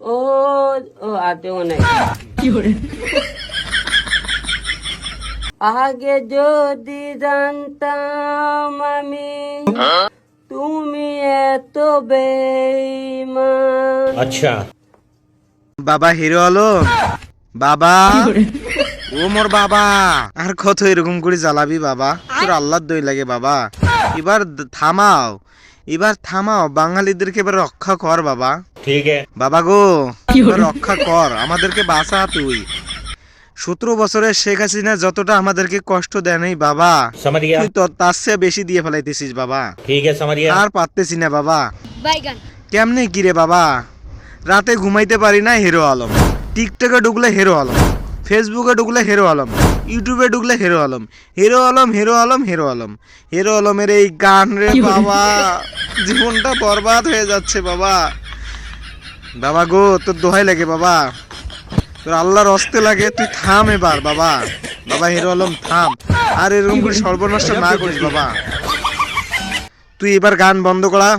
ও ও আতেও নাই। আগে যদি জানতাম আমি তুমি এত বেইমান আচ্ছা। বাবা হিরো আলম বাবা? ও মোর বাবা। আর কত এরকম করে জ্বালাবি বাবা? তোর আল্লাহর দই লাগে বাবা। এবার থামাও। এবার থামাও বাঙালিদেরকে এবার রক্ষা কর বাবা। ঠিক বাবা গো রক্ষা কর আমাদেরকে বাঁচা তুই। সতেরো বছরের শেখ হাসিনা যতটা আমাদেরকে কষ্ট দেয় বাবা তুই তো তার চেয়ে বেশি দিয়ে ফেলাইতেছিস বাবা। ঠিক আছে আর পারতেছি না বাবা। কেমনে কিরে বাবা? রাতে ঘুমাইতে পারি না হিরো আলম। টিকটকে ঢুকলে হিরো আলম। ফেসবুকে ঢুকলে হিরো আলম। ইউটিউবে ঢুকলে hero Alam. Hero Alam hero Alam hero Alam. Hero আলমের এই গান রে বাবা। জীবনটা বরবাদ হয়ে যাচ্ছে বাবা। বাবা গো তোর দোহাই লাগে বাবা। তোর আল্লাহর অস্তে লাগে তুই থাম এবার বাবা। বাবা হিরো আলম থাম। আর এরকম করে সর্বনষ্ট না করিস বাবা। তুই এবার গান বন্ধ করা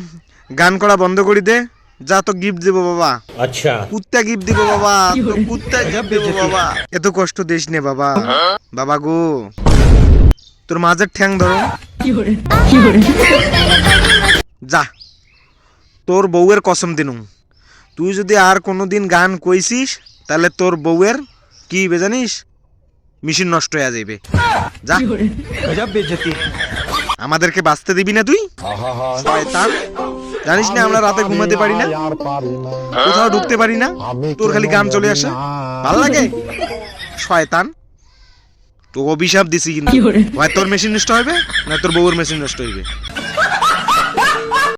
গান করা বন্ধ করি দে। যা তো গিফট দেবো বাবা। আচ্ছা। কুত্তা গিফট দিব বাবা। তো কুত্তা গিফট দেবো বাবা। এত কষ্ট দিস নে বাবা। বাবা গো। তোর মাঝের ঠ্যাং ধরো। কি করে কি করে যা তোর বউয়ের কসম দিনু তুই যদি আর কোনোদিন গান কইছিস তাহলে তোর বউয়ের কি হবে জানিস? মেশিন নষ্ট হয়ে যাবে যা। আমাদেরকে বাঁচতে দিবি না তুই? শয়তান জানিস না আমরা রাতে ঘুমাতে পারি না। কোথাও ঢুকতে পারি না। তোর খালি গান চলে আসে। ভালো লাগে? শয়তান। তো অভিশাপ দিছি কিন্তু। হয় তোর মেশিন নষ্ট হবে না তোর বউর মেশিন নষ্ট হইবে।